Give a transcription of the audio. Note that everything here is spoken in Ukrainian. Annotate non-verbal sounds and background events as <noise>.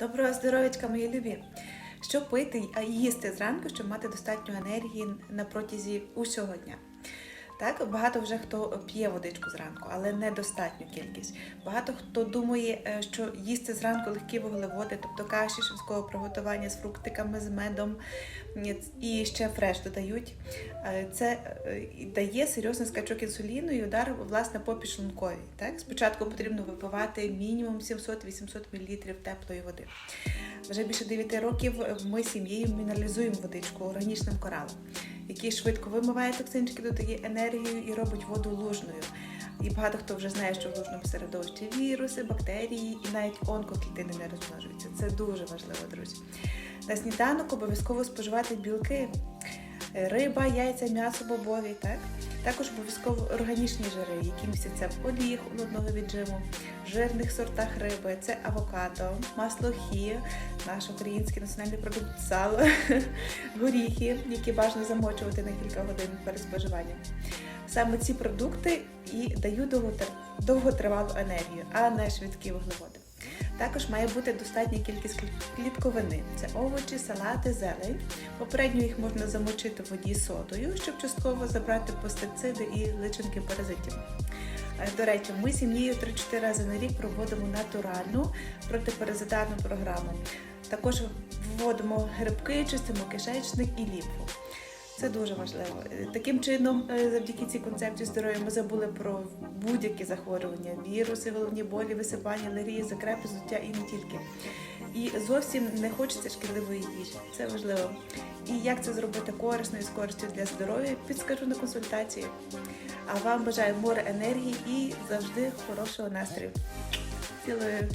Доброго здоров'ячка, мої любі! Що пити а їсти зранку, щоб мати достатньо енергії на протязі усього дня? Так, багато вже хто п'є водичку зранку, але недостатню кількість. Багато хто думає, е, що їсти зранку легкі вуглеводи, тобто каші швидкого приготування з фруктиками, з медом і ще фреш додають. Е, Це е, дає серйозний скачок інсуліну і удар власне по підшлунковій. Так, спочатку потрібно випивати мінімум 700-800 мл теплої води. Вже більше 9 років ми сім'єю мінералізуємо водичку органічним коралом, який швидко вимиває токсинчики, додає енергію і робить воду лужною. І багато хто вже знає, що в лужному середовищі віруси, бактерії і навіть онкоклітини не розмножуються. Це дуже важливо, друзі. На сніданок обов'язково споживати білки, риба, яйця, м'ясо, бобові. Так? Також обов'язково органічні жири, які містяться в олії холодного віджиму, жирних сортах риби, це авокадо, масло хі, наш український національний продукт сало, <laughs> горіхи, які бажано замочувати на кілька годин перед споживанням. Саме ці продукти і дають довготривалу енергію, а не швидкі вуглеводи. Також має бути достатня кількість клітковини. Це овочі, салати, зелень. Попередньо їх можна замочити в воді содою, щоб частково забрати пестициди і личинки паразитів. Е, До речі, ми сім'єю 3-4 рази на рік проводимо натуральну протипаразитарну програму. Також вводимо грибки, чистимо кишечник і лімфу. Це дуже важливо. Е, Таким чином, е, завдяки цій концепції здоров'я ми забули про будь-які захворювання, віруси, головні болі, висипання, алергії, закрепи, зуття і не тільки. І зовсім не хочеться шкідливої їжі. Це важливо. І як це зробити корисно і з користю для здоров'я, підскажу на консультації. А вам бажаю море енергії і завжди хорошого настрою. Цілую!